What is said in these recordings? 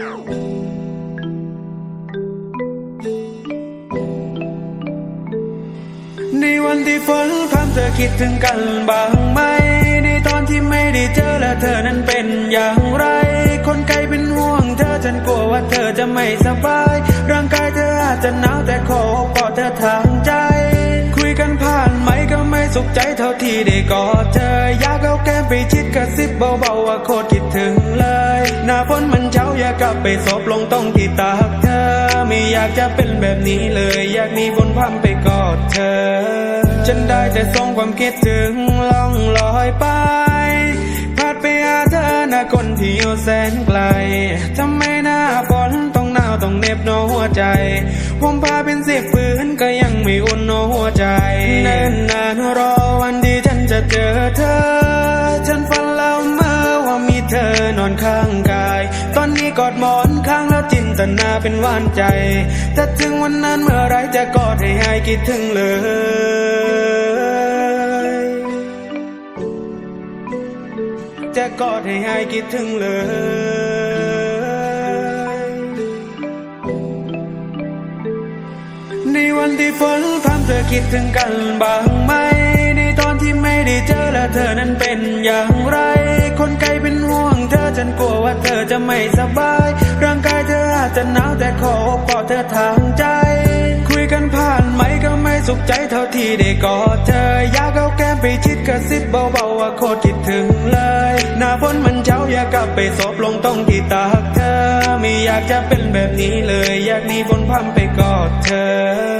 ในวันที่ฝนพรำเธอคิดถึงกันบ้างไหม ในตอนที่ไม่ได้เจอและเธอนั้นเป็นอย่างไร คนไกลเป็นห่วงเธอฉันกลัวว่าเธอจะไม่สบาย ร่างกายเธออาจจะหนาวแต่ขอกอดเธอทางใจ คุยกันผ่านไหมก็ไม่สุขใจเท่าที่ได้กอดเธอ อยากเอาแก้มไปชิดกระซิบเบาๆว่าโคตรคิดถึงเลย หน้าฝนมัน เช้าอบไปศพลงตรงที่ตาเธอ ไม่อยากจะเป็นแบบนี้เลย อยากหนีฝนพรำไปกอดเธอ ฉันได้แต่ส่งความคิดถึงล่องลอยไปพัดไปหาเธอน้าคนที่อยู่แสนไกลทำไมหน้าฝนต้องหนาวต้องเหน็บหนอหัวใจผมพาเป็นสิบปืนก็ยังไม่อุ่นหนอหัวใจเนิ่นนานรอวันที่ฉันจะเจอเธอ ฉันฝันแล้วเมื่อว่ามีเธอนอนข้างกายตอน ดหมอนข้างแล้วจินตนาเป็นหวานใจถ้าถึงวันนั้นเมื่อไรจะกอดให้หายคิดถึงเลยจะกอดให้หายคิดถึงเลยในวันที่ฝนพรำเธอคิดถึงกันบ้างไหมในตอนที่ไม่ได้เจอและเธอนั้นเป็นอย่างไรคนกลเป็น ฉันกลัวว่าเธอจะไม่สบาย ร่างกายเธออาจจะหนาวแต่ขอปลอบเธอทางใจ คุยกันผ่านไหมก็ไม่สุขใจเท่าที่ได้กอดเธอ อยากเอาแก้มไปชิดกระซิบเบาๆว่าโคตรคิดถึงเลย หน้าฝนมันเช้าอยากกลับไปศพลงตรงที่ตากเธอ ไม่อยากจะเป็นแบบนี้เลย อยากหนีฝนพรำไปกอดเธอ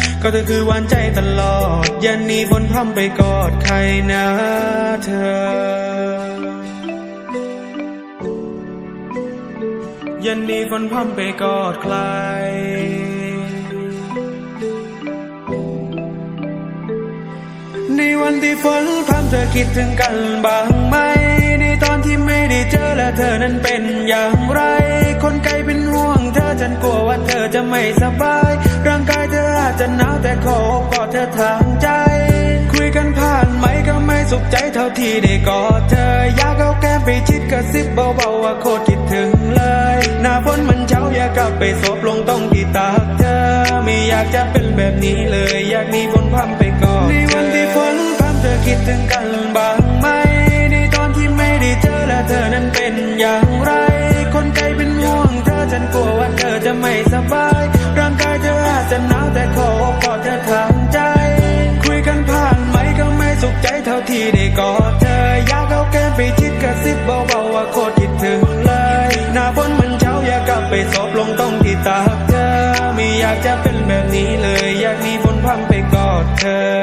ก็เธอคือหวานใจตลอดย่าหนีฝนพร่ำไปกอดใครนะเธอย่าหนีฝนพร่ำไปกอดใคร ในวันที่ฝนพรำเธอคิดถึงกันบ้างไหม ในตอนที่ไม่ได้เจอและเธอนั้นเป็นอย่างไร คนไกลเป็นห่วงเธอฉันกลัวว่าเธอจะไม่สบาย จะหนาวแต่ขอกอดเธอทางใจ คุยกันผ่านไหมก็ไม่สุขใจเท่าที่ได้กอดเธอ อยากเอาแก้มไปชิดกระซิบเบาๆว่าโคตรคิดถึงเลย หน้าฝนมันเช้าอยากกลับไปศพลงตรงที่ตากเธอ ไม่อยากจะเป็นแบบนี้เลย อยากหนีฝนพรำไปกอดในวันที่ฝนพรำเธอคิดถึงกันบ้างไหม ในตอนที่ไม่ได้เจอและเธอนั้นเป็นอย่างไร คนไกลเป็นห่วงเธอฉันกลัวว่าเธอจะไม่สบาย อยากกลับไปศพลงต้องที่ตาเธอไม่อยากจะเป็นแบบนี้เลย อยากมีฝนพังไปกอดเธอ